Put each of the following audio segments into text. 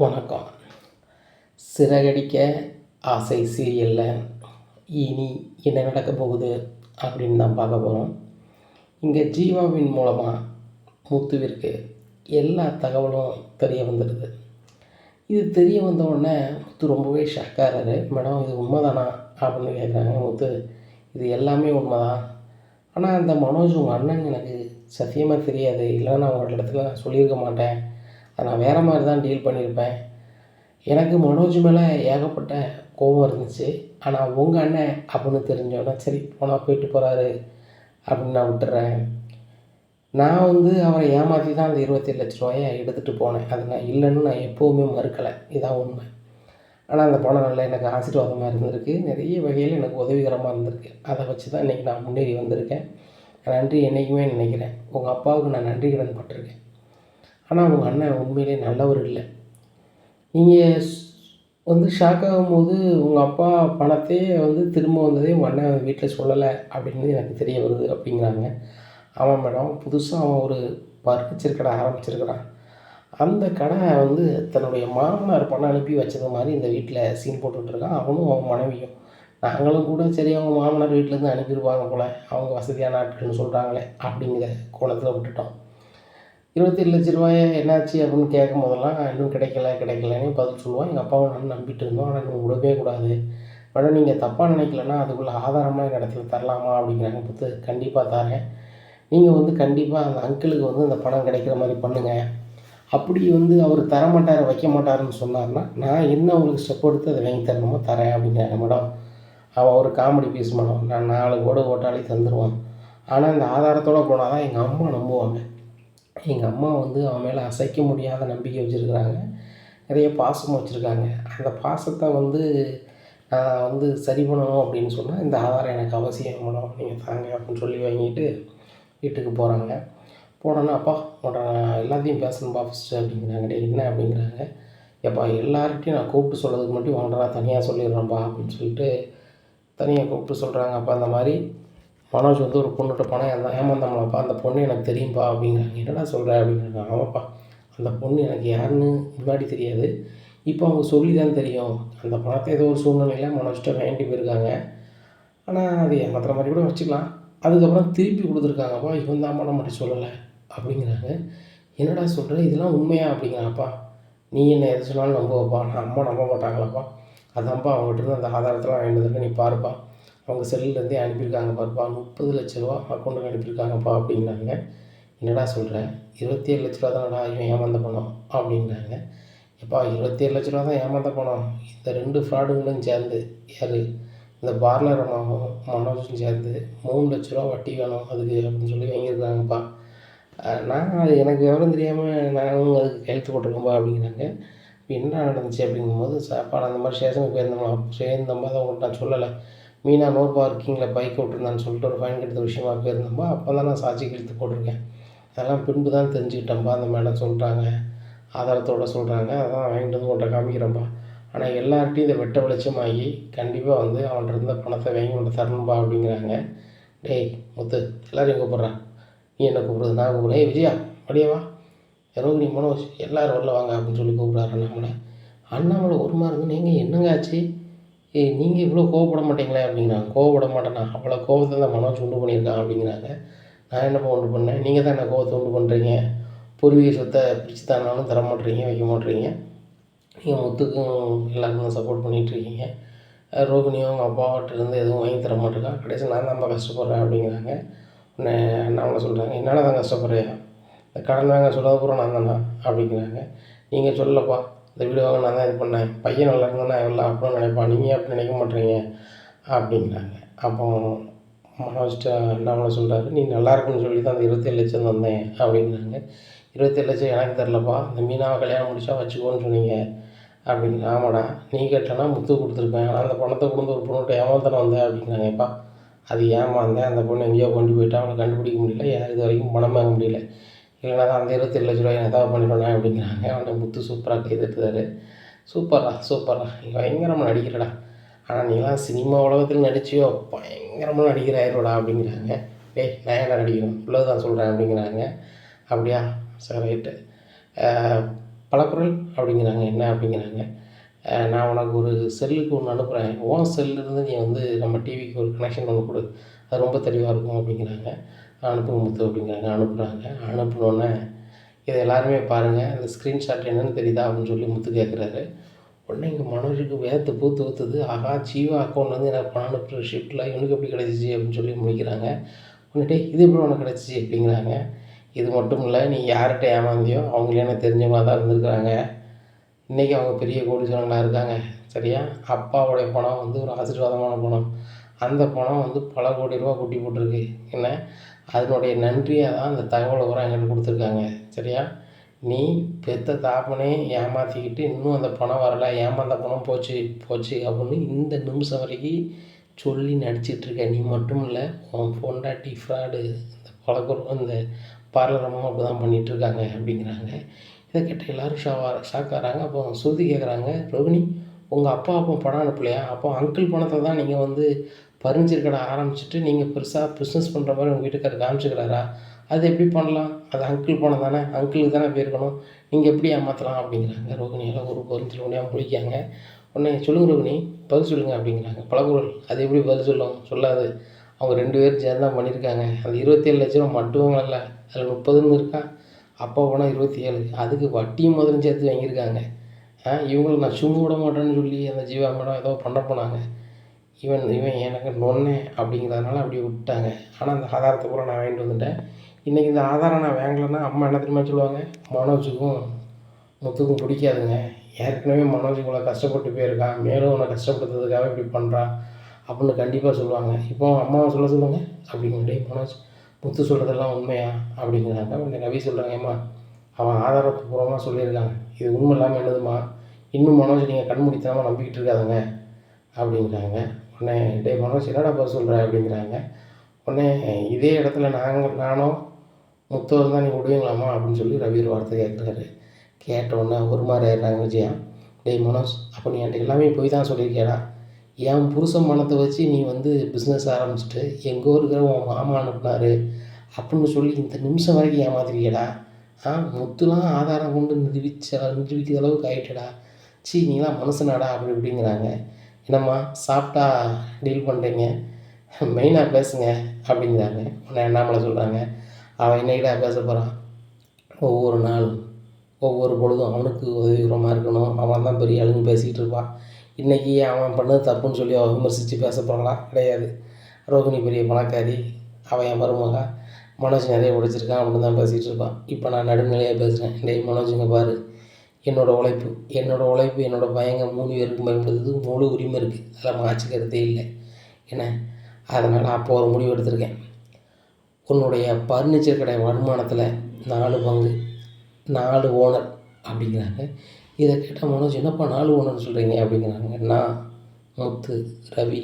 வணக்கம். சிறகடிக்க ஆசை சீரியலில் இனி என்ன நடக்க போகுது அப்படின்னு தான் பார்க்க போகிறோம் இங்கே ஜீவாவின் மூலமாக முத்துவிற்கு எல்லா தகவலும் தெரிய வந்துடுது. இது தெரிய வந்த உடனே முத்து ரொம்பவே ஷாக்காகிறாரு மேடம் இது உண்மைதானா? அப்படின்னு கேட்குறாங்க முத்து. இது எல்லாமே உண்மைதான். ஆனால் அந்த மனோஜ் உங்கள் அண்ணன் எனக்கு சத்தியமாக தெரியாது. இல்லைன்னா நான் உங்கள் இடத்துல நான் சொல்லியிருக்க மாட்டேன். நான் வேறு மாதிரி தான் டீல் பண்ணியிருப்பேன் எனக்கு மனோஜ் மேலே ஏகப்பட்ட கோபம் இருந்துச்சு. ஆனால் உங்கள் அண்ணன் அப்படின்னு தெரிஞ்சோன்னா சரி போனால் போயிட்டு போகிறாரு அப்படின்னு நான் விட்டுறேன். நான் வந்து அவரை ஏமாற்றி தான் அந்த இருபத்தேழு லட்ச ரூபாயை எடுத்துகிட்டு போனேன். அது நான் இல்லைன்னு நான் எப்போவுமே மறுக்கலை. இதான் உண்மை. ஆனால் அந்த பணம் நல்லா எனக்கு ஆசீர்வாதமாக இருந்திருக்கு. நிறைய வகையில் எனக்கு உதவிகரமாக இருந்திருக்கு. அதை வச்சு தான் இன்றைக்கி நான் முன்னேறி வந்திருக்கேன். நன்றி என்றைக்குமே நினைக்கிறேன். உங்கள் அப்பாவுக்கு நான் நன்றி கடன் பட்டிருக்கேன். ஆனால் உங்கள் அண்ணன் உண்மையிலே நல்லவர் இல்லை. நீங்கள் வந்து ஷாக் ஆகும்போது உங்கள் அப்பா பணத்தையே வந்து திரும்ப வந்ததே உங்கள் அண்ணன் வீட்டில் சொல்லலை அப்படின்னு எனக்கு தெரிய வருது அப்படிங்கிறாங்க. ஆமாம் மேடம். புதுசாக அவன் ஒரு பர்னிச்சர் கடை ஆரம்பிச்சிருக்கிறான். அந்த கடை வந்து தன்னுடைய மாமனார் பணம் அனுப்பி வச்சது மாதிரி இந்த வீட்டில் சீன் போட்டுட்ருக்கான் அவனும் அவன் மனைவியும். நாங்களும் கூட சரி அவங்க மாமனார் வீட்டிலேருந்து அனுப்பிடுவாங்க போல். அவங்க வசதியான ஆட்கள்னு சொல்கிறாங்களே அப்படிங்கிற கோணத்தில் விட்டுட்டோம். இருபத்தேழு லட்ச ரூபாய் என்னாச்சு அப்படின்னு கேட்கும் போதெல்லாம் இன்னும் கிடைக்கல கிடைக்கலன்னு பதில் சொல்லுவான். எங்கள் அப்பாவை நான் நம்பிட்டு இருந்தோம். ஆனால் நீங்கள் விடவே கூடாது. மேடம் நீங்கள் தப்பாக நினைக்கலன்னா அதுக்குள்ளே ஆதாரமாக எங்கள் இடத்துல தரலாமா? அப்படிங்கிறாங்க பார்த்து கண்டிப்பாக தரேன். நீங்கள் வந்து கண்டிப்பாக அந்த அங்கிளுக்கு வந்து அந்த பணம் கிடைக்கிற மாதிரி பண்ணுங்கள் அப்படி வந்து அவர் தரமாட்டார் வைக்க மாட்டாருன்னு சொன்னார்னா நான் என்ன உங்களுக்கு ஸ்டெப் எடுத்து அதை வாங்கி தரணுமோ தரேன் அப்படிங்கிறாங்க மேடம். அவன் ஒரு காமெடி பீஸ் மேடம். நான் நாலு கோடு ஓட்டாளி தந்துடுவான் ஆனால் இந்த ஆதாரத்தோடு போனால் தான் எங்கள் அம்மா நம்புவாங்க. எங்கள் அம்மா வந்து அவன் மேலே அசைக்க முடியாத நம்பிக்கை வச்சுருக்குறாங்க. நிறைய பாசம் வச்சுருக்காங்க. அந்த பாசத்தை வந்து நான் வந்து சரி பண்ணணும் அப்படின்னு சொன்னால் இந்த ஆதாரம் எனக்கு அவசியம். மேடம் நீங்கள் தாங்க அப்படின்னு சொல்லி வாங்கிட்டு வீட்டுக்கு போகிறாங்க போனோன்னா அப்பா உன்னோட நான் எல்லாத்தையும் பேசணும்பா ஃபஸ்ட்டு அப்படிங்கிறாங்க. டே என்ன அப்படிங்கிறாங்க. எப்பா எல்லார்கிட்டையும் நான் கூப்பிட்டு சொல்கிறதுக்கு மட்டும் ஒன்றரை தனியாக சொல்லிடுறேன்ப்பா அப்படின்னு சொல்லிட்டு தனியாக கூப்பிட்டு சொல்கிறாங்க அப்போ அந்த மாதிரி மனோஜ் வந்து ஒரு பொண்ணுகிட்ட பணம் ஏமா ஏமாந்தாமலப்பா அந்த பொண்ணு எனக்கு தெரியும்ப்பா அப்படிங்கிறாங்க. என்னடா சொல்கிற அப்படிங்கிறாங்க. ஆமாப்பா அந்த பொண்ணு எனக்கு யாருன்னு முன்னாடி தெரியாது. இப்போ அவங்க சொல்லி தான் தெரியும். அந்த பணத்தை ஏதோ ஒரு சூழ்நிலையில் மனோஜ்கிட்ட வேண்டி போயிருக்காங்க. ஆனால் அது ஏமாத்துற மாதிரி கூட வச்சுக்கலாம். அதுக்கப்புறம் திருப்பி கொடுத்துருக்காங்கப்பா இவன் தான் நம்மகிட்ட சொல்லலை அப்படிங்கிறாங்க. என்னடா சொல்கிற இதெல்லாம் உண்மையா? அப்படிங்கிறாப்பா நீ என்ன எது சொன்னாலும் நம்புவப்பா. நான் அம்மா நம்ப மாட்டாங்களாப்பா. அதான்ப்பா அவங்ககிட்ட இருந்து அந்த ஆதாரத்தெல்லாம் வாங்கிட்டு நீ பாருப்பா. அவங்க செல்லுலேருந்தே அனுப்பியிருக்காங்க பாருப்பா. முப்பது லட்ச ரூபா அக்கௌண்ட்டுக்கு அனுப்பியிருக்காங்கப்பா அப்படின்னாங்க. என்னடா சொல்கிறேன் இருபத்தேழு லட்ச ரூபா தானடா இவன் ஏமாந்த பணம் அப்படின்னாங்க. எப்பா இருபத்தேழு லட்ச ரூபா தான் ஏமாந்த பணம்? இந்த ரெண்டு ஃப்ராடுங்களும் சேர்ந்து யார்? இந்த பார்லர் அம்மாவும் மனோஜும் சேர்ந்து மூணு லட்ச ரூபா வட்டி வேணும் அதுக்கு அப்படின்னு சொல்லி வாங்கியிருக்காங்கப்பா. நான் அது எனக்கு விவரம் தெரியாமல் நானும் அதுக்கு கையெழுத்து போட்டிருக்கோம்பா அப்படிங்கிறாங்க இப்போ என்ன நடந்துச்சு அப்படிங்கும்போது சாப்பாடு அந்த மாதிரி ஸ்டேஷனுக்கு போயிருந்தோம் சேர்ந்தோம்பா அதை உங்கள்கிட்ட நான் சொல்லலை. மீனா நோ பார்க்கிங்கில் பைக் விட்டுருந்தான்னு சொல்லிட்டு ஒரு ஃபைன் கெடுத்த விஷயமா போயிருந்தோம்பா அப்போ தான் நான் சாட்சி கெடுத்து போட்டிருக்கேன். அதெல்லாம் பின்பு தான் தெரிஞ்சுக்கிட்டேன்ப்பா அந்த மேடம் சொல்கிறாங்க ஆதாரத்தோடு சொல்கிறாங்க அதான் வாங்கிட்டு வந்து உங்கள்கிட்ட காமிக்கிறேன்ப்பா ஆனால் எல்லார்ட்டையும் இதை வெட்ட வெளிச்சமாகி கண்டிப்பாக வந்து அவன்கிட்ட இருந்த பணத்தை வாங்கி கொண்டு தரணும்பா அப்படிங்கிறாங்க. டேய் முத்து எல்லோரையும் கூப்பிட்றான் நீ என்ன கூப்பிடுறது? நான் கூப்பிட்றேன். ஏய் விஜயா அப்படியேவா ரோகிணி மனோஜ் எல்லோரும் உள்ள வாங்க அப்படின்னு சொல்லி கூப்பிட்றாரு அண்ணாமலை. அண்ணாமலை ஒரு மாதிரி இருந்து நீங்கள் என்னங்க ஆச்சு? ஏய் நீங்கள் இவ்வளோ கோவப்பட மாட்டீங்களே அப்படிங்கிறாங்க கோவப்பட மாட்டேண்ணா அவ்வளோ கோவத்தை தான் மனோஜ் உண்டு பண்ணியிருக்கான் அப்படிங்கிறாங்க. நான் என்னப்பா உண்டு பண்ணேன் நீங்கள் தான் என்ன கோவத்தை உண்டு பண்ணுறீங்க பூர்வீக சொத்தை பிரித்து தானாலும் தர மாட்டுறீங்க வைக்க மாட்டேறீங்க. நீங்கள் முத்துக்கும் எல்லாருக்கும் சப்போர்ட் பண்ணிகிட்ருக்கீங்க ரோகிணியும் அவங்க அப்பாவாட்ட இருந்து எதுவும் வாங்கி தர மாட்டேங்கா கடைசி நான் தான்ப்பா கஷ்டப்படுறேன் அப்படிங்கிறாங்க. உடனே அண்ணாமலை சொல்கிறாங்க என்னால் தான் கஷ்டப்படுறேன். இந்த கடன் வாங்க சொல்லாத பூரா நான் தானா அப்படிங்கிறாங்க. நீங்கள் சொல்லப்பா இந்த வீடு வாங்க நான் தான் இது பண்ணேன். பையன் நல்லா இருந்தால் எவ்வளோ அப்படின்னு நினைப்பான். நீங்கள் அப்படி நினைக்க மாட்டேறீங்க அப்படிங்கிறாங்க அப்போ மனோஜ்ட்ட அண்ணாமலை சொல்கிறாரு நீ நல்லா இருக்குன்னு சொல்லி தான் அந்த இருபத்தேழு லட்சம் தந்தேன். அப்படிங்கிறாங்க இருபத்தேழு லட்சம் எனக்கு தெரிலப்பா இந்த மீனாவை கல்யாணம் முடிச்சா வச்சுக்கோன்னு சொன்னீங்க. அப்படின்னு. ஆமாடா. நீ கேட்டனா முத்து கொடுத்துருப்பேன். ஆனால் அந்த பணத்தை கொடுத்து ஒரு பொண்ணுகிட்ட ஏமாத்தானே வந்தேன்? அப்படிங்கிறாங்கப்பா அது ஏமாந்தேன். அந்த பொண்ணு எங்கேயோ கொண்டு போயிட்டா. அவனை கண்டுபிடிக்க முடியல. இது வரைக்கும் பணம் வாங்க முடியல? இல்லைனா தான் அந்த இருபத்தேழு லட்ச ரூபாய் ஏதாவது பண்ணிடுவேன் அப்படிங்கிறாங்க. அவனை முத்து சூப்பராக கை தட்டுதாரு சூப்பர்ரா சூப்பர்ரா நீ பயங்கரமாக நடிக்கிறடா. ஆனால் நீலாம் சினிமா உலகத்தில் நடிச்சியோ பயங்கரமாக நடிக்கிற ஆயிரோடா அப்படிங்கிறாங்க. டேய் நான் என்ன நடிக்கணும். உள்ளது தான் சொல்கிறேன் அப்படிங்கிறாங்க. அப்படியா சரி ரைட்டு பலக்குரல் அப்படிங்கிறாங்க. என்ன அப்படிங்கிறாங்க. நான் உனக்கு ஒரு செல்லுக்கு ஒன்று அனுப்புகிறேன் உன் செல்லுலேருந்து நீ வந்து நம்ம டிவிக்கு ஒரு கனெக்ஷன் ஒன்று கொடு. அது ரொம்ப தெளிவாக இருக்கும் அப்படிங்கிறாங்க. அனுப்புங்க முத்து அப்படிங்கிறாங்க அனுப்புகிறாங்க அனுப்பினோன்னே இதை எல்லாருமே பாருங்கள் இந்த ஸ்க்ரீன்ஷாட் என்னென்னு தெரியுதா அப்படின்னு சொல்லி முத்து கேட்குறாரு உடனே இங்கே மனோஜுக்கு வேத்து பூத்து ஊற்றுது ஆகா ஜீவா அக்கௌண்ட்லேருந்து எனக்கு பணம் அனுப்புகிற ஷிஃப்ட்டில் இவனுக்கு எப்படி கிடச்சிச்சு அப்படின்னு சொல்லி முடிக்கிறாங்க. உன்னிட்டே இது எப்படி உனக்கு கிடச்சிச்சு அப்படிங்கிறாங்க. இது மட்டும் இல்லை நீ யார்கிட்ட ஏமாந்தியோ அவங்களே எனக்கு தெரிஞ்சவங்களாக தான் இருந்திருக்கிறாங்க. இன்றைக்கி அவங்க பெரிய கோடீஸ்வரங்களாக இருக்காங்க சரியா? அப்பாவுடைய பணம் வந்து ஒரு ஆசீர்வாதமான பணம். அந்த பணம் வந்து பல கோடி ரூபா கொட்டி போட்டிருக்கு. என்ன? அதனுடைய நன்றியாக தான் அந்த தகவலை பூரா என்கிட்ட கொடுத்துருக்காங்க. சரியா? நீ பெத்த தாப்பனே ஏமாற்றிக்கிட்டு இன்னும் அந்த பணம் வரலை ஏமாந்த பணம் போச்சு போச்சு அப்படின்னு இந்த நிமிஷம் வரைக்கும் சொல்லி நடிச்சிட்டு இருக்க நீ மட்டும் இல்லை உன் பொண்டாட்டி ஃப்ராடு இந்த பழக்கம் இந்த பார்லரமும் அப்படி தான் பண்ணிகிட்ருக்காங்க அப்படிங்கிறாங்க. இதை கேட்ட எல்லோரும் ஷாவா ஷாக் ஆகிறாங்க. அப்போ ஸ்ருதி கேட்குறாங்க ரோகிணி உங்கள் அப்பா அப்போ பணம் அனுப்பலையா? அப்போ அங்கிள் பணத்தை தான் நீங்கள் வந்து பர்னிச்சர் கடை ஆரம்பிச்சிட்டு நீங்கள் பெருசாக பிஸ்னஸ் பண்ணுற மாதிரி உங்கள் வீட்டுக்காரர் காமிச்சிக்கிறாரா? அது எப்படி பண்ணலாம்? அது அங்கிள் போன தானே அங்கிளுக்கு தானே போயிருக்கணும் நீங்கள் எப்படி ஏமாற்றலாம் அப்படிங்கிறாங்க. ரோகிணியெல்லாம் ஒரு பொருந்தில் முடியாமல் முடிக்காங்க உடனே சொல்லுங்க ரோகிணி பதில் சொல்லுங்கள் அப்படிங்கிறாங்க. பழகுரல் அது எப்படி பதில் சொல்லும்? சொல்லாது. அவங்க ரெண்டு பேரும் சேர்ந்து தான் பண்ணியிருக்காங்க. அந்த இருபத்தேழு லட்ச ரூபா மட்டும் இல்லை அதில் முப்பதுன்னு இருக்கா? அப்பா போனால் இருபத்தி ஏழு அதுக்கு வட்டியும் முதலும் சேர்த்து வாங்கியிருக்காங்க. ஆ நான் சும்மா விட மாட்டேன்னு சொல்லி அந்த ஜீவா மேடம் ஏதோ பண்ண போனாங்க. இவன் இவன் எனக்கு நொன்னே அப்படிங்கிறதுனால அப்படியே விட்டாங்க ஆனால் அந்த ஆதாரத்தை பூரா நான் வாங்கிட்டு வந்துட்டேன். இன்றைக்கி இந்த ஆதாரம் நான் வாங்கலைன்னா அம்மா என்ன தெரியுமா சொல்லுவாங்க? மனோஜுக்கும் முத்துக்கும் பிடிக்காதுங்க. ஏற்கனவே மனோஜ் இவ்வளோ கஷ்டப்பட்டு போயிருக்கான். மேலும் உன்னை கஷ்டப்படுத்துறதுக்காக இப்படி பண்ணுறான் அப்படின்னு கண்டிப்பாக சொல்லுவாங்க. இப்போ அம்மாவை சொல்ல சொல்லுங்க. அப்படிங்கிட்டே மனோஜ் முத்து சொல்கிறதெல்லாம் உண்மையா? அப்படிங்கிறாங்க. உடனே ரவி சொல்கிறாங்க ஏம்மா அவன் ஆதாரத்தை பூர்வமாக சொல்லியிருக்காங்க. இது உண்மை இல்லாமல் என்னதுமா இன்னும் மனோஜ் நீங்கள் கண்மூடித்தனமாக நம்பிக்கிட்டு இருக்காதுங்க. அப்படிங்கிறாங்க. உடனே டே மனோஜ் என்னடா பதில் சொல்கிற அப்படிங்கிறாங்க. உடனே இதே இடத்துல நாங்கள் நானும் முத்தவர் தான் நீ விடுவீங்களாம்மா? அப்படின்னு சொல்லி ரவி ஒரு வார்த்தை கேட்குறாரு. கேட்ட உடனே ஒரு மாதிரி ஆயிடுறாங்க விஜயா. டேய் மனோஜ் அப்போ நீ என்கிட்ட எல்லாமே போய் தான் சொல்லியிருக்கேடா என் புருஷன் மனத்தை வச்சு நீ வந்து பிஸ்னஸ் ஆரம்பிச்சிட்டு எங்கள் இருக்கிற உன் மாமா அனுப்புனாரு அப்படின்னு சொல்லி இந்த நிமிஷம் வரைக்கும் ஏமாத்திருக்கேடா ஆ முத்துலாம் ஆதாரம் கொண்டு நிரூபிச்ச நிரூபிக்கிற அளவுக்கு ஆகிட்டடா சீ நீலாம் மனுஷனாடா? அப்படி இப்படிங்கிறாங்க. என்னம்மா சாப்பிட்டா டீல் பண்ணுறீங்க மெயினாக பேசுங்க அப்படிங்கிறாங்க. உன்னை அண்ணாமலை சொல்கிறாங்க அவன் என்னைக்கிடா பேச போகிறான் ஒவ்வொரு நாளும் ஒவ்வொரு பொழுதும் அவனுக்கு உதவிகரமாக இருக்கணும். அவன் தான் பெரிய ஆளுன்னு பேசிக்கிட்டு இருப்பான். இன்றைக்கி அவன் பண்ணது தப்புன்னு சொல்லி அவன் விமர்சித்து பேச போகிறாங்களா கிடையாது. ரோகிணி பெரிய பணக்காரி. அவன் என் மருமக. மனோஜ் நிறைய பிடிச்சிருக்கான் அப்படின்னு தான் பேசிகிட்டு இருப்பான். இப்போ நான் நடுநிலையாக பேசுகிறேன் டேய் மனோஜுங்க பாரு. என்னோடய உழைப்பு என்னோடய உழைப்பு என்னோடய பயங்க மூணு பேருக்கு பயன்படுத்துறது முழு உரிமை இருக்குது அதில் மாச்சிக்கிறதே இல்லை. என்ன? அதனால் அப்போ ஒரு முடிவு எடுத்திருக்கேன். உன்னுடைய பர்னிச்சர் கடை வருமானத்தில் நாலு பங்கு நாலு ஓனர் அப்படிங்கிறாங்க. இதை கேட்டால் மனோஜ் என்னப்பா நாலு ஓனர் சொல்கிறீங்க அப்படிங்கிறாங்க. நான் முத்து ரவி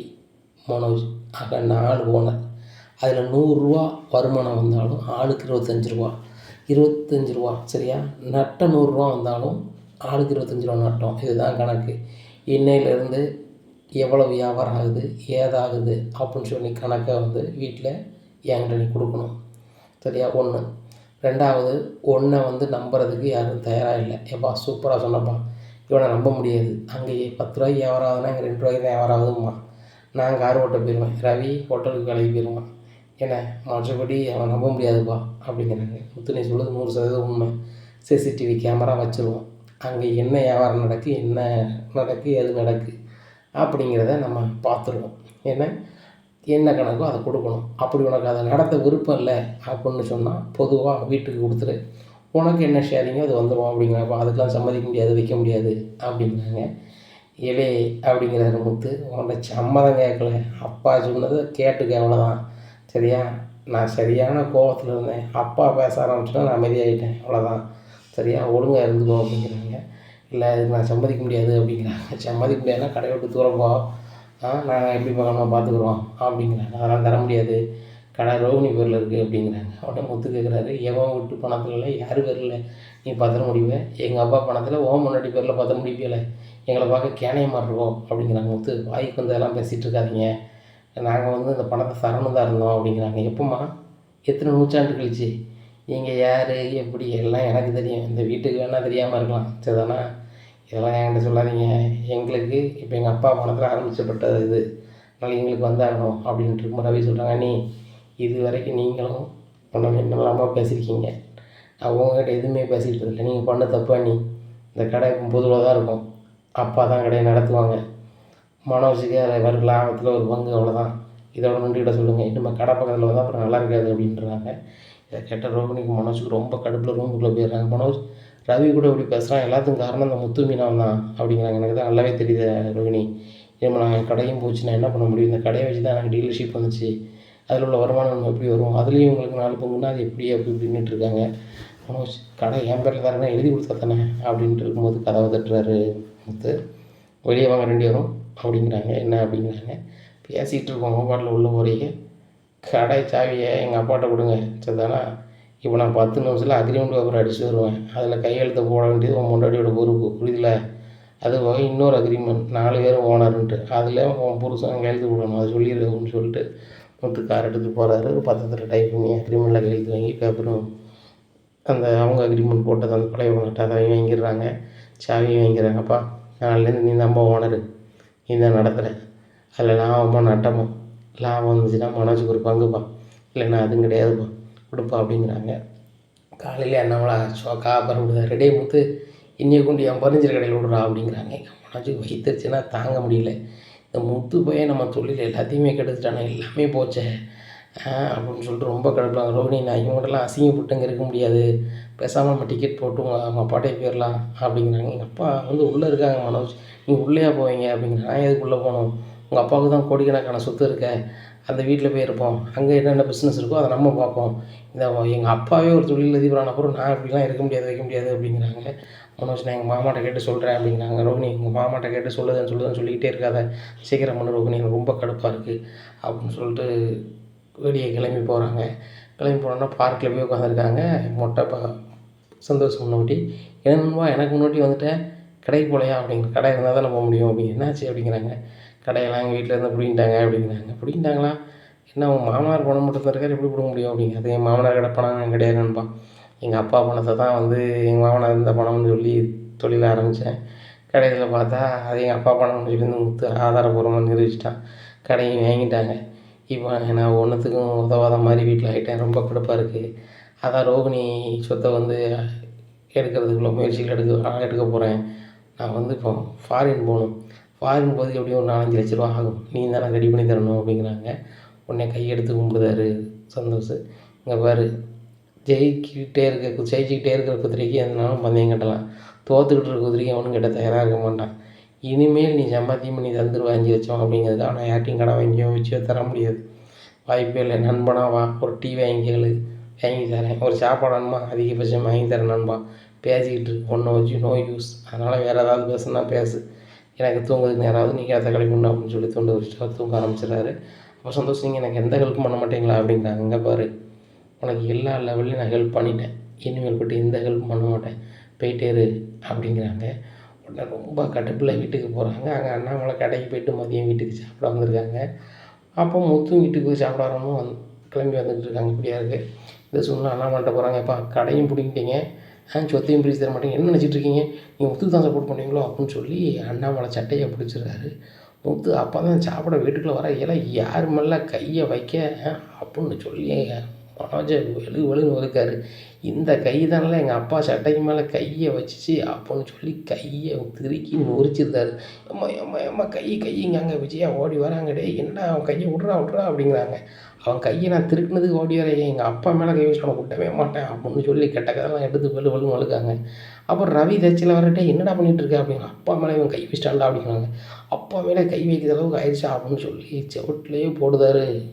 மனோஜ் ஆக நாலு ஓனர் அதில் நூறுரூவா வருமானம் வந்தாலும் ஆளுக்கு இருபத்தஞ்சி ரூபா. இருபத்தஞ்சி ரூபா சரியா? நட்ட நூறுரூவா வந்தாலும் ஆளுக்கு இருபத்தஞ்சி ரூபா நட்டம். இதுதான் கணக்கு. இன்னையிலேருந்து எவ்வளோ வியாபாரம் ஆகுது ஏதாகுது அப்படின்னு சொல்லி கணக்கை வந்து வீட்டில் என்கிட்ட நீ கொடுக்கணும். சரியா? ஒன்று. ரெண்டாவது ஒன்றை வந்து நம்புறதுக்கு யாரும் தயாராக இல்லை. ஏப்பா சூப்பராக சொன்னப்பா. இவனை நம்ப முடியாது. அங்கே பத்து ரூபாய்க்கு வியாபாரம் ஆகுதுன்னா இங்கே ரெண்டு ரூபாய்க்கு தான் வியாபாரம் ஆகுதும்மா. நான் கார் ஓட்ட போயிடுவேன். ரவி ஹோட்டலுக்கு வேலைக்கு போயிடுவான். என்ன மற்றபடி அவன் நம்ப முடியாதுப்பா அப்படிங்கிறாங்க முத்துணை சொல்லுது நூறு சதவீதம் உண்மை. சிசிடிவி கேமரா வச்சுருவோம். அங்கே என்ன வியாபாரம் நடக்கு என்ன நடக்கு எது நடக்கு அப்படிங்கிறத நம்ம பார்த்துருவோம் ஏன்னா என்ன கணக்கோ அதை கொடுக்கணும். அப்படி உனக்கு அதை நடத்த விருப்பம் இல்லை அப்படின்னு சொன்னால் பொதுவாக வீட்டுக்கு கொடுத்துரு. உனக்கு என்ன ஷேரிங்கோ அது வந்துடும் அப்படிங்கிறப்ப அதுக்கெலாம் சம்மதிக்க முடியாது வைக்க முடியாது அப்படின்னாங்க. இலே அப்படிங்கிறாரு முத்து. உன்னை சம்மதம் கேட்கல. அப்பா சொன்னதை கேட்டுக்க அவ்வளோதான் சரியா? நான் சரியான கோபத்தில் இருந்தேன். அப்பா பேச ஆரம்பிச்சுன்னா நான் அமைதியாகிட்டேன் அவ்வளோதான் சரியா? ஒழுங்காக இருந்துக்கோ அப்படிங்கிறேன் இல்லை இதுக்கு நான் சம்மதிக்க முடியாது அப்படிங்கிறாங்க. சம்மதிக்க முடியாதுன்னா கடை விட்டு தூரம் போ. நாங்கள் எப்படி பார்க்கணும் பார்த்துக்குறோம் அப்படிங்கிறாங்க. அதெல்லாம் தர முடியாது. கடை ரோகிணி பேரில் இருக்குது அப்படிங்கிறாங்க. அவட்ட முத்து கேட்குறாரு எவன் விட்டு பணத்தில் இல்லை யார் பேரில் நீ பத்திரம் முடிப்ப எங்கள் அப்பா பணத்தில் ஓம் முன்னாடி பேரில் பத்திரம் முடிப்பியல எங்களை பார்க்க கேனைய மாறுவோம் அப்படிங்கிறாங்க முத்து. வாய்க்கு வந்து அதெல்லாம் பேசிகிட்டு இருக்காதிங்க. நாங்கள் வந்து இந்த பணத்தை சரணம் தான் இருந்தோம் அப்படிங்கிறாங்க. எப்போம்மா? எத்தனை நூற்றாண்டு கழிச்சு? நீங்கள் யார்? எப்படி? எல்லாம் எனக்கு தெரியும். இந்த வீட்டுக்கு வேணால் தெரியாமல் இருக்கலாம். சரிதானா? இதெல்லாம் என்கிட்ட சொல்லாதீங்க. எங்களுக்கு இப்போ எங்கள் அப்பா பணத்தில் ஆரம்பிச்சப்பட்டது இது. அதனால் எங்களுக்கு வந்தாகணும் அப்படின்ட்டு இருக்கும் ரவி சொல்கிறாங்க நீ இது வரைக்கும் நீங்களும் ஒன்றும் என்னெல்லாமல் பேசியிருக்கீங்க. நான் உங்ககிட்ட எதுவுமே பேசிக்கிட்டு இல்லை. நீங்கள் பண்ண தப்பா நீ இந்த கடை இப்போ பொதுவாக தான் இருக்கும். அப்பா தான் கடையை நடத்துவாங்க. மனோஜுக்கு அதில் வரும் லாபத்தில் ஒரு பங்கு அவ்வளோதான் இதோட நன்றிகிட்ட சொல்லுங்கள் இனிமேல் கடை பக்கத்தில் வந்தால் அப்புறம் நல்லா இருக்காது அப்படின்றாங்க. கேட்டால் ரோகிணிக்கு மனோஜுக்கு ரொம்ப கடுப்பில் ரூமுக்குள்ளே போயிடுறாங்க. மனோஜ் ரவி கூட இப்படி பேசுகிறான் எல்லாத்துக்கும் காரணம் அந்த முத்து மீனவன் தான் அப்படிங்கிறாங்க. எனக்கு தான் நல்லாவே தெரியுது ரோகிணி. இப்போ நான் என் கடையும் போச்சு. நான் என்ன பண்ண முடியும்? இந்த கடையை வச்சு தான் எனக்கு டீலர்ஷிப் வந்துச்சு. அதில் உள்ள வருமானம் நம்ம எப்படி வரும்? அதுலேயும் உங்களுக்கு நாலு பங்குன்னா அது எப்படி? அப்படி இப்படின்னுட்டு இருக்காங்க. மனோஜ் கடை என் பேரில் தானே எழுதி கொடுத்தா தானே அப்படின்ட்டு இருக்கும்போது கதவை தட்டுறாரு முத்து. வெளியே வாங்க ரெண்டு வரும் அப்படிங்கிறாங்க. என்ன அப்படிங்கிறாங்க. பேசிகிட்டு இருக்கோம். பாட்டில் உள்ள போகிறீங்க கடை சாவியை எங்கள் அப்பாட்ட கொடுங்க. சரிதானா? இப்போ நான் பத்து நிமிஷத்தில் அக்ரிமெண்ட் பேப்பர் அடிச்சுட்டு வருவேன் அதில் கையெழுத்து போட வேண்டியது உன் முன்னாடியோட பொறுப்பு. புரியுதுல? அது போக இன்னொரு அக்ரிமெண்ட் நாலு பேரும் ஓனருன்ட்டு. அதில் உன் புருஷன் கையெழுத்து போடணும். அதை சொல்லிடு அப்படின்னு சொல்லிட்டு முத்து கார் எடுத்து போகிறாரு ஒரு பத்திரத்தில் டைப் பண்ணி அக்ரிமெண்ட்டில் கையெழுத்து வாங்கி பேப்பரும் அந்த அவங்க அக்ரிமெண்ட் போட்டது அந்த பழைய ஓனர்கிட்ட அதை வாங்கிடுறாங்க. சாவியும் வாங்கிக்கிறாங்கப்பா நாளிலேருந்து நீ நம்ம ஓனரு நீ தான் நடத்துகிற அதில் லாபமோ நட்டமோ லாபம் வந்துச்சுன்னா மனோஜுக்கு ஒரு பங்குப்பா. இல்லைன்னா அதுவும் கிடையாதுப்பா. கொடுப்பா அப்படிங்கிறாங்க. காலையில் அண்ணாமலை சோக்கா பரவிடுதா ரெடே முத்து இன்னைய கொண்டு என் பர்னிச்சர் கடையில் விடுறா அப்படிங்கிறாங்க. மனோஜுக்கு வைத்திருச்சுன்னா தாங்க முடியல. இந்த முத்து பையன் நம்ம தொழில் எல்லாத்தையுமே கெடுத்துட்டானே எல்லாமே போச்சே. அப்படின்னு சொல்லிட்டு ரொம்ப கிடப்பாங்க ரோஹினி நான் இவங்கள்டெல்லாம் அசிங்கப்பட்டு இங்கே இருக்க முடியாது. பேசாமல் நம்ம டிக்கெட் போட்டு உங்க அவங்க அப்பாட்டே போயிடலாம் அப்படிங்கிறாங்க. எங்கள் அப்பா வந்து உள்ளே இருக்காங்க மனோஜ். நீங்கள் உள்ளேயா போவீங்க அப்படிங்கிறாங்க. நான் எதுக்குள்ளே போகணும்? உங்கள் அப்பாவுக்கு தான் கோடிக்கணக்கான சொத்து இருக்க. அந்த வீட்டில் போய் இருப்போம். அங்கே என்னென்ன பிஸ்னஸ் இருக்கோ அதை நம்ம பார்ப்போம். இந்த எங்கள் அப்பாவே ஒரு தொழில் அதிபரான அப்புறம் நான் இப்படிலாம் இருக்க முடியாது வைக்க முடியாது அப்படிங்கிறாங்க. மனோஜ் நான் எங்கள் மாமாட்ட கேட்டு சொல்கிறேன் அப்படிங்கிறாங்க. ரோகிணி உங்கள் மாமாட்ட கேட்டு சொல்லுதுன்னு சொல்லுதுன்னு சொல்லிக்கிட்டே இருக்காத. சீக்கிரம் பண்ணு ரோகிணி எனக்கு ரொம்ப கடுப்பாக இருக்குது அப்படின்னு சொல்லிட்டு வெளியே கிளம்பி போகிறாங்க கிளம்பி போனோன்னா பார்க்கில் போய் உட்காந்துருக்காங்க மொட்டை பா சந்தோஷம் முன்னாடி என்னவா எனக்கு முன்னாடி வந்துட்டேன். கடைக்கு போகலையா அப்படிங்கிற கடை இருந்தால் தானே போக முடியும். அப்படிங்க என்னாச்சு? அப்படிங்கிறாங்க. கடையெல்லாம் எங்கள் வீட்டில் இருந்து பிடிங்கிட்டாங்க அப்படிங்கிறாங்க. பிடிங்கிட்டாங்களா? என்ன உங்கள் மாமனார் பணம் மட்டும் தான் இருக்கார் எப்படி பிடிக்க முடியும் அப்படிங்க. அது என் மாமனார் கடை பணம் கிடையாதுன்னுப்பா எங்கள் அப்பா பணத்தை தான் வந்து எங்கள் மாமனார் இருந்த பணம்னு சொல்லி தொழில் ஆரம்பித்தேன் கடையில் பார்த்தா அது எங்கள் அப்பா பணம்னு சொல்லி வந்து முத்து ஆதாரபூர்வமாக நிரூபிச்சிட்டான். கடையும் வாங்கிட்டாங்க. இப்போ நான் ஒன்றுத்துக்கும் உதவாத மாதிரி வீட்டில் ஆகிட்டேன் ரொம்ப கடுப்பாக இருக்குது அதான் ரோகிணி சொத்தை வந்து எடுக்கிறதுக்குள்ள முயற்சிகள் எடுக்க எடுக்க போகிறேன் நான் வந்து இப்போ ஃபாரின் போகணும். ஃபாரின் போகிறதுக்கு எப்படியும் ஒரு நாலஞ்சு லட்ச ரூபா ஆகும். நீ தானே ரெடி பண்ணி தரணும் அப்படிங்கிறாங்க. உடனே கையெடுத்து கும்பிடுதாரு சந்தோஷ். இங்கே பாரு. ஜெயிக்கிட்டே இருக்க ஜெயிச்சுக்கிட்டே இருக்கிற குதிரைக்கு எந்தனாலும் பந்தயம் கட்டலாம். தோத்துக்கிட்டு இருக்க குதிரைக்கு அவனும் கிட்ட தயாராக இருக்க மாட்டான். இனிமேல் நீ சம்பாத்தியம் பண்ணி தந்துடுவா அஞ்சு லட்சம் அப்படிங்கிறது ஆனால் யார்ட்டையும் கடன் வாங்கியோ வச்சோ தர முடியாது. வாய்ப்பே இல்லை. நண்பனா வா. ஒரு டீ வாங்கி வாங்கி தரேன். ஒரு சாப்பாடு வேணுமா? அதிகபட்சம் வாங்கி தரேன் நண்பா. பேசிக்கிட்டு இரு. ஒன்றை வச்சு நோ யூஸ் அதனால் வேறு ஏதாவது பேசுனா பேசு. எனக்கு தூங்குறதுக்கு நேராவது நீங்கள் அதை கிளம்பி அப்படின்னு சொல்லி தூண்டு வச்சுட்டு அவர் தூங்க ஆரம்பிச்சிடுறாரு. அப்போ சந்தோஷம் நீங்கள் எனக்கு எந்த ஹெல்ப்பும் பண்ண மாட்டீங்களா அப்படிங்கிறாங்க. அங்கே பாரு உனக்கு எல்லா லெவல்லையும் நான் ஹெல்ப் பண்ணிட்டேன். இனிமேல் பட்டு எந்த ஹெல்ப் பண்ண மாட்டேன். போயிட்டே இரு அப்படிங்கிறாங்க. உடனே ரொம்ப கடுப்பில் வீட்டுக்கு போகிறாங்க அங்கே அண்ணாமலை கடைக்கு போயிட்டு மதியம் வீட்டுக்கு சாப்பிட வந்திருக்காங்க. அப்போ முத்தும் வீட்டுக்கு போய் சாப்பிட ஆரம்பமும் வந் கிளம்பி வந்துட்டு இருக்காங்க. இப்படியா இருக்குது இந்த சூழ்நிலை அண்ணாமலை போகிறாங்க எப்பா கடையும் பிடிங்கிட்டீங்க. ஆ சொத்தையும் பிரித்து தர மாட்டேங்க என்ன நினச்சிட்டு இருக்கீங்க நீங்கள் முத்துக்கு தான் சப்போர்ட் பண்ணீங்களோ அப்படின்னு சொல்லி அண்ணாமலை சட்டையை பிடிச்சிருக்காரு முத்து அப்போ தான் சாப்பிட வீட்டுக்குள்ளே வர எல்லாம் யார் மேலே கையை வைக்க? அப்படின்னு சொல்லி மனோஜை வெளு வெளுன்னு இருக்காரு இந்த கை தானே எங்கள் அப்பா சட்டைக்கு மேலே கையை வச்சுச்சு. அப்போன்னு சொல்லி கையை திருக்கி முறிச்சிருந்தாரு. அம்மா அம்மா அம்மா கை கைங்க அங்கே விஜயா ஓடி வராங்க? டேய் என்னடா அவன் கையை விட்றா விட்றா? அப்படிங்கிறாங்க. அவன் கையை நான் திருக்குனதுக்கு ஓடி வரேன். எங்கள் அப்பா மேலே கை வச்சு அவனை விட்டவே மாட்டேன் அப்படின்னு சொல்லி கெட்ட கதெல்லாம் எடுத்து வெளு வெளுன்னு வழுக்காங்க. அப்புறம் ரவி தச்சில் வரட்டே என்னடா பண்ணிகிட்டு இருக்க? அப்படிங்க அப்பா மேலே இவன் கை வச்சிட்டான்டா அப்படிங்கிறாங்க. அப்பா மேலே கை வைக்கிற அளவுக்கு ஆயிடுச்சா? அப்படின்னு சொல்லி செவட்லேயே போடுதாரு.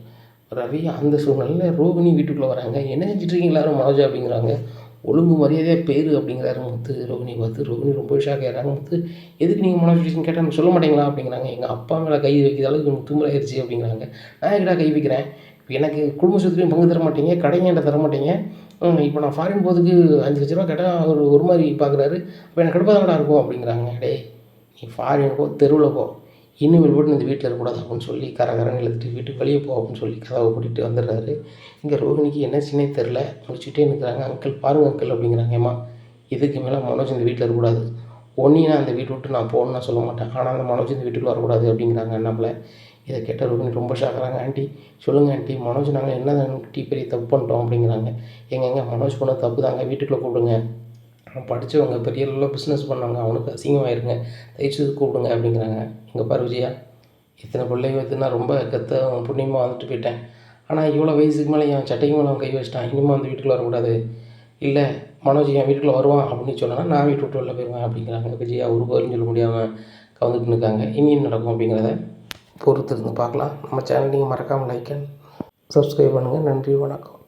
ரவி அந்த சூழ்நிலையில் ரோகிணி வீட்டுக்குள்ளே வராங்க. என்ன செஞ்சிட்ருக்கீங்க எல்லாரும்? மனோஜா அப்படிங்கிறாங்க. ஒழுங்கு மரியாதையாக பேர் அப்படிங்கிறாரு முத்து ரோகிணி பார்த்து. ரோகிணி ரொம்ப ஷாக் ஆகிறாங்க முத்து எதுக்கு நீங்கள் மனோஜ் விஷயம் கேட்டால் சொல்ல மாட்டீங்களா? அப்படிங்கிறாங்க. எங்கள் அப்பா மேலே கை வைக்கிற அளவுக்கு முத்து ஆயிடுச்சு அப்படிங்கிறாங்க. நான் எங்கடா கை வைக்கிறேன்? இப்போ எனக்கு குடும்ப சொத்துலையும் பங்கு தர மாட்டீங்க கடைங்க என்கிட்ட தர மாட்டீங்க. இப்போ நான் ஃபாரின் போகிறதுக்கு அஞ்சு லட்ச ரூபா கேட்டால் அவர் ஒரு மாதிரி பார்க்குறாரு அப்போ எனக்கு கடுப்பாக தானடா இருக்கும் அப்படிங்கிறாங்க. டேய் நீ ஃபாரின் போ தெருவில் போ. இனிமேல் கூட இந்த வீட்டில் இருக்கக்கூடாது அப்படின்னு சொல்லி கரகரன்னு இழுத்துட்டு வீட்டுக்கு வெளியே போ அப்படின்னு சொல்லி கதவை கூட்டிகிட்டு வந்துடுறாரு. இங்கே ரோகிணிக்கு என்ன சின்னே தெரில முடிச்சுட்டே நிற்கிறாங்க. அங்கிள் பாருங்க அங்கிள் அப்படிங்கிறாங்க. ஏமா இதுக்கு மேலே மனோஜ் இந்த வீட்டில் இருக்கக்கூடாது. ஒன்றையும் நான் அந்த வீட்டை விட்டு நான் போகணும்னு சொல்ல மாட்டேன். ஆனால் அந்த மனோஜ் இந்த வீட்டுக்குள்ளே வரக்கூடாது அப்படிங்கிறாங்க நம்மளை இதை கேட்ட ரோகிணி ரொம்ப ஷாக்கிறாங்க ஆண்டி சொல்லுங்கள் ஆண்டி மனோஜ் நாங்கள் என்ன டீ பெரிய தப்பு பண்ணிட்டோம் அப்படிங்கிறாங்க. எங்கெங்க மனோஜ் பண்ண தப்பு தாங்க. வீட்டுக்குள்ளே கூப்பிடுங்க. படித்தவங்க பெரிய லெவலில் பிஸ்னஸ் பண்ணவங்க அவனுக்கு அசிங்கமாயிருங்க. தயவுசெய்து கூப்பிடுங்க அப்படிங்கிறாங்க. இங்கே பாரு விஜயா இத்தனை பிள்ளைங்க வந்து நான் ரொம்ப கத்த புண்ணியமாக வந்துட்டு போயிட்டேன். ஆனால் இவ்வளோ வயசுக்கு மேலே என் சட்டைக்கு மேலே அவன் கை வச்சிட்டான். இனிமேல் வந்து வீட்டுக்குள்ளே வரக்கூடாது. இல்லை மனோஜ் என் வீட்டுக்குள்ளே வருவான் அப்படின்னு சொன்னால் நான் வீட்டு விட்டு வெளில போயிடுவேன் அப்படிங்கிறாங்க. விஜயா ஒரு பதிலும் சொல்ல முடியாமல் கவுந்துட்டு இருக்காங்க இனி என்ன நடக்கும்? அப்படிங்கிறத பொறுத்து இருந்து பார்க்கலாம். நம்ம சேனல் நீங்கள் மறக்காமல் லைக் அண்ட் சப்ஸ்கிரைப் பண்ணுங்கள் நன்றி வணக்கம்.